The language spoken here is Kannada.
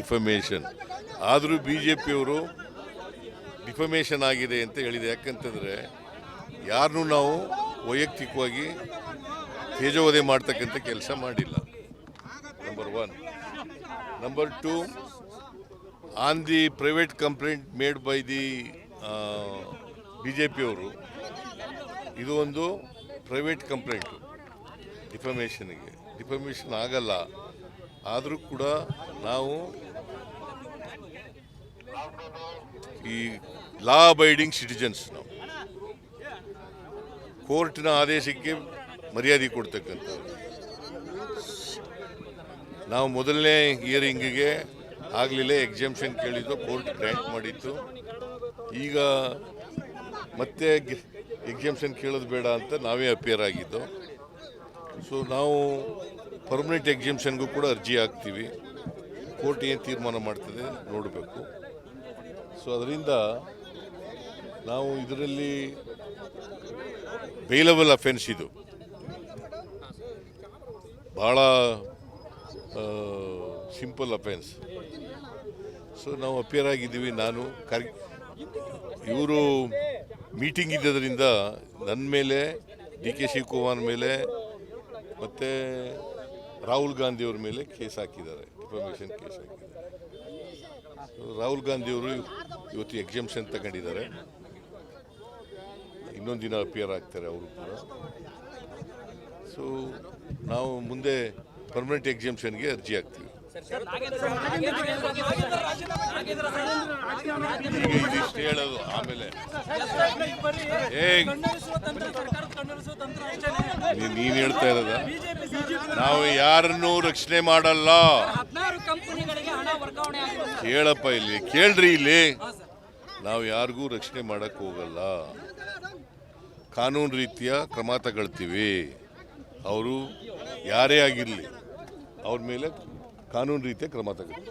ಡಿಫಮೇಷನ್. ಆದರೂ ಬಿ ಜೆ ಪಿಯವರು ಡಿಫಮೇಷನ್ ಆಗಿದೆ ಅಂತ ಹೇಳಿದೆ. ಯಾಕಂತಂದರೆ ಯಾರನ್ನೂ ನಾವು ವೈಯಕ್ತಿಕವಾಗಿ ತೇಜೋವಧೆ ಮಾಡ್ತಕ್ಕಂಥ ಕೆಲಸ ಮಾಡಿಲ್ಲ. Number one number two on the private complaint made by the B J ಪಿಯವರು ಇದು ಒಂದು ಪ್ರೈವೇಟ್ ಕಂಪ್ಲೇಂಟು ಡಿಫಮೇಷನ್ಗೆ ಡಿಫಮೇಷನ್ ಆಗಲ್ಲ. ಆದರೂ ಕೂಡ ನಾವು ಈ ಲಾ ಅಬೈಡಿಂಗ್ ಸಿಟಿಜನ್ಸ್ ನಾವು. ಕೋರ್ಟಿನ ಆದೇಶಕ್ಕೆ ಮರ್ಯಾದೆ ಕೊಡ್ತಕ್ಕಂಥವ್ರು. ನಾವು ಮೊದಲನೇ ಹಿಯರಿಂಗಿಗೆ ಆಗಲಿಲ್ಲ ಎಕ್ಸಾಮ್ಷನ್ ಕೇಳಿದ್ದು, ಕೋರ್ಟ್ ಗ್ರ್ಯಾಂಟ್ ಮಾಡಿತ್ತು. ಈಗ ಮತ್ತೆ ಎಕ್ಸಾಮ್ಷನ್ ಕೇಳೋದು ಬೇಡ ಅಂತ ನಾವೇ ಅಪಿಯರ್ ಆಗಿದ್ದು. ಸೊ ನಾವು ಪರ್ಮನೆಂಟ್ ಎಕ್ಸಿಮಿಷನ್ಗೂ ಕೂಡ ಅರ್ಜಿ ಹಾಕ್ತೀವಿ. ಕೋರ್ಟ್ ಏನು ತೀರ್ಮಾನ ಮಾಡ್ತದೆ, ನೋಡಬೇಕು. ಸೊ ಅದರಿಂದ ನಾವು ಇದರಲ್ಲಿ ಬೇಲೆಬಲ್ ಅಫೆನ್ಸ್ ಇದು. ಭಾಳ ಸಿಂಪಲ್ ಅಫೆನ್ಸ್ ಸೊ ನಾವು ಅಪಿಯರ್ ಆಗಿದ್ದೀವಿ, ನಾನು, ಕರ್, ಇವರು ಮೀಟಿಂಗ್ ಇದ್ದದರಿಂದ ನನ್ನ ಮೇಲೆ, ಡಿ ಕೆ ಶಿವಕುಮಾರ್ ಮೇಲೆ, ಮತ್ತು ರಾಹುಲ್ ಗಾಂಧಿಯವ್ರ ಮೇಲೆ ಕೇಸ್ ಹಾಕಿದ್ದಾರೆ ಇನ್ಫಾರ್ಮೇಶನ್ ಕೇಸ್ ಹಾಕಿದ್ದಾರೆ. ರಾಹುಲ್ ಗಾಂಧಿಯವರು ಇವತ್ತು ಎಕ್ಸಾಮ್ಷನ್ ತಗೊಂಡಿದ್ದಾರೆ. ಇನ್ನೊಂದು ದಿನ ಅಪಿಯರ್ ಆಗ್ತಾರೆ ಅವರು ಕೂಡ. ಸೊ ನಾವು ಮುಂದೆ ಪರ್ಮನೆಂಟ್ ಎಕ್ಸಾಮ್ಷನ್ಗೆ ಅರ್ಜಿ ಹಾಕ್ತೀವಿ. ಈಗ ಇದಿಷ್ಟು ಹೇಳೋದು ಆಮೇಲೆ. ನೀನ್ ಹೇಳ್ತಾ ಇರೋದ? ನಾವು ಯಾರನ್ನೂ ರಕ್ಷಣೆ ಮಾಡಲ್ಲ. ಕೇಳಪ್ಪ ಇಲ್ಲಿ ಕೇಳ್ರಿ ಇಲ್ಲಿ. ನಾವು ಯಾರಿಗೂ ರಕ್ಷಣೆ ಮಾಡಕ್ ಹೋಗಲ್ಲ. ಕಾನೂನು ರೀತಿಯ ಕ್ರಮ ತಗೊಳ್ತೀವಿ. ಅವರು ಯಾರೇ ಆಗಿರಲಿ ಅವ್ರ ಮೇಲೆ ಕಾನೂನು ರೀತಿಯ ಕ್ರಮ ತಗೊಳ್ತೀವಿ.